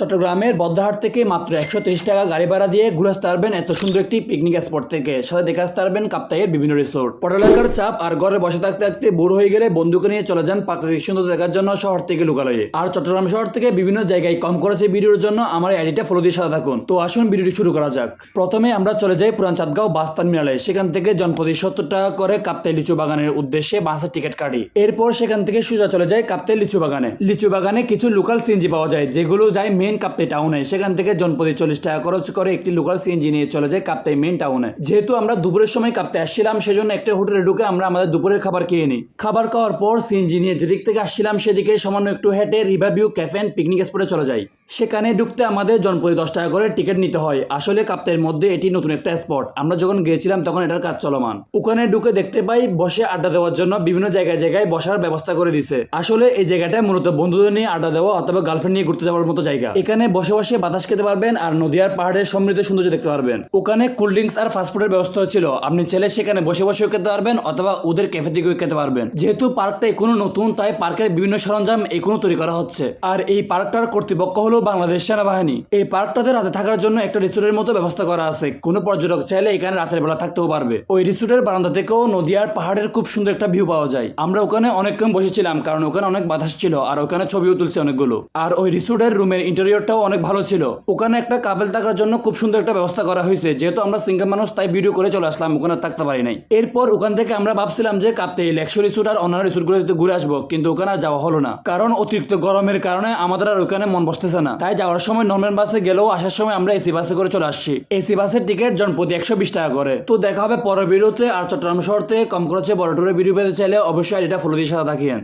চট্টগ্রামের বদ্রাহাট থেকে মাত্র একশো তেইশ টাকা গাড়ি ভাড়া দিয়ে ঘুরে আসতে পারবেন এত সুন্দর একটি পিকনিক স্পট থেকে। সাথে দেখে আসতে পারবেন কাপ্তাইয়ের বিভিন্ন রিসোর্ট পড়ালেখার চাপ আর ঘরে বসে থাকতে থাকতে বোর হয়ে গেলে বন্ধুকে নিয়ে চলে যান প্রাকৃতিক সুন্দর দেখার জন্য শহর থেকে লোকালয়ে। আর চট্টগ্রাম শহর থেকে বিভিন্ন জায়গায় কম খরচে ভিডিওর জন্য আমার আইডিটা ফলো দিয়ে সাথে থাকুন। তো আসুন ভিডিওটি শুরু করা যাক। প্রথমে আমরা চলে যাই পুরান চাঁদগাঁও বাস টার্মিনালে সেখান থেকে জনপ্রতি সত্তর টাকা করে কাপ্তাই লিচু বাগানের উদ্দেশ্যে বাসের টিকিট কাটি। এরপর সেখান থেকে সোজা চলে যায় কাপ্তাই লিচু বাগানে। লিচু বাগানে কিছু লোকাল সিএনজি পাওয়া যায়, যেগুলো যায় মেন কাপ্তাই টাউনে সেখান থেকে জনপ্রতি চল্লিশ টাকা খরচ করে একটি লোকাল সিএনজি নিয়ে চলে যায় কাপ্তাই মেন টাউনে যেহেতু আমরা দুপুরের সময় কাপ্তাই আসছিলাম, সেজন্য একটা হোটেলে ঢুকে আমরা আমাদের দুপুরের খাবার খেয়ে নিই। খাবার খাওয়ার পর সিএনজি নিয়ে যেদিক থেকে আসছিলাম, সেদিকে সামান্য একটু হেঁটে রিভারভিউ ক্যাফে পিকনিক স্পটে চলে যাই। সেখানে ঢুকতে আমাদের জনপ্রতি দশ টাকা করে টিকিট নিতে হয়। আসলে কাপ্তাইয়ের মধ্যে এটি নতুন একটা স্পট আমরা যখন গিয়েছিলাম, তখন এটার কাজ চলমান। ওখানে ঢুকে দেখতে পাই, বসে আড্ডা দেওয়ার জন্য বিভিন্ন জায়গায় জায়গায় বসার ব্যবস্থা করে দিছে। আসলে এই জায়গাটা মূলত বন্ধুদের নিয়ে আড্ডা দেওয়া অথবা গার্লফ্রেন্ড নিয়ে ঘুরতে যাওয়ার মতো জায়গা। এখানে বসে বসে বাতাস খেতে পারবেন আর নদীয়ার পাহাড়ের সমৃদ্ধ সৌন্দর্য দেখতে পারবেন। ওখানে কোল্ড ড্রিঙ্কস আর ফাস্টফুডের ব্যবস্থা ছিল। আপনি চাইলে সেখানে বসে বসেও খেতে পারবেন অথবা ওদের ক্যাফে থেকেও খেতে পারবেন। যেহেতু পার্কটা এখনও নতুন, তাই পার্কের বিভিন্ন সরঞ্জাম এখনও তৈরি করা হচ্ছে। আর এই পার্কটার কর্তৃপক্ষ হলো বাংলাদেশ সেনাবাহিনী। এই পার্কটাতে রাতে থাকার জন্য একটা রিসোর্টের মতো ব্যবস্থা করা আছে। কোনো পর্যটক চাইলে এখানে রাতের বেলা থাকতেও পারবে। ওই রিসোর্টের বারান্দা থেকেও নদীয়ার পাহাড়ের খুব সুন্দর একটা ভিউ পাওয়া যায়। আমরা ওখানে অনেকক্ষণ বসেছিলাম কারণ ওখানে অনেক বাতাস ছিল আর ওখানে ছবিও তুলছে অনেকগুলো। আর ওই রিসোর্টের রুমের ইন্টেরিয়রটাও অনেক ভালো ছিল। ওখানে একটা কাপেল থাকার জন্য খুব সুন্দর একটা ব্যবস্থা করা হয়েছে। যেহেতু আমরা সিঙ্গেল মানুষ, তাই ভিডিও করে চলে আসলাম, ওখানে থাকতে পারি নাই। এরপর ওখান থেকে আমরা ভাবছিলাম যে, কাপ্তে লেকশো রিসোর্ট আর অন্যান্য রিসোর্টগুলোতে ঘুরে আসব, কিন্তু ওখানে আর যাওয়া হলো না। কারণ অতিরিক্ত গরমের কারণে আমাদের আর ওখানে মন বসতেছে না। তাই যাওয়ার সময় নর্মাল বাসে গেলেও আসার সময় আমরা এসি বাসে করে চলে আসছি। এসি বাসের টিকিট জন প্রতি একশো বিশ টাকা করে। তো দেখা হবে পরের ভিডিওতে আর চট্টগ্রাম শহর থেকে কম খরচে বড় টুরে ভিডিও পেতে চাইলে অবশ্যই এটা ফলো দিয়ে সাথে থাকিয়েন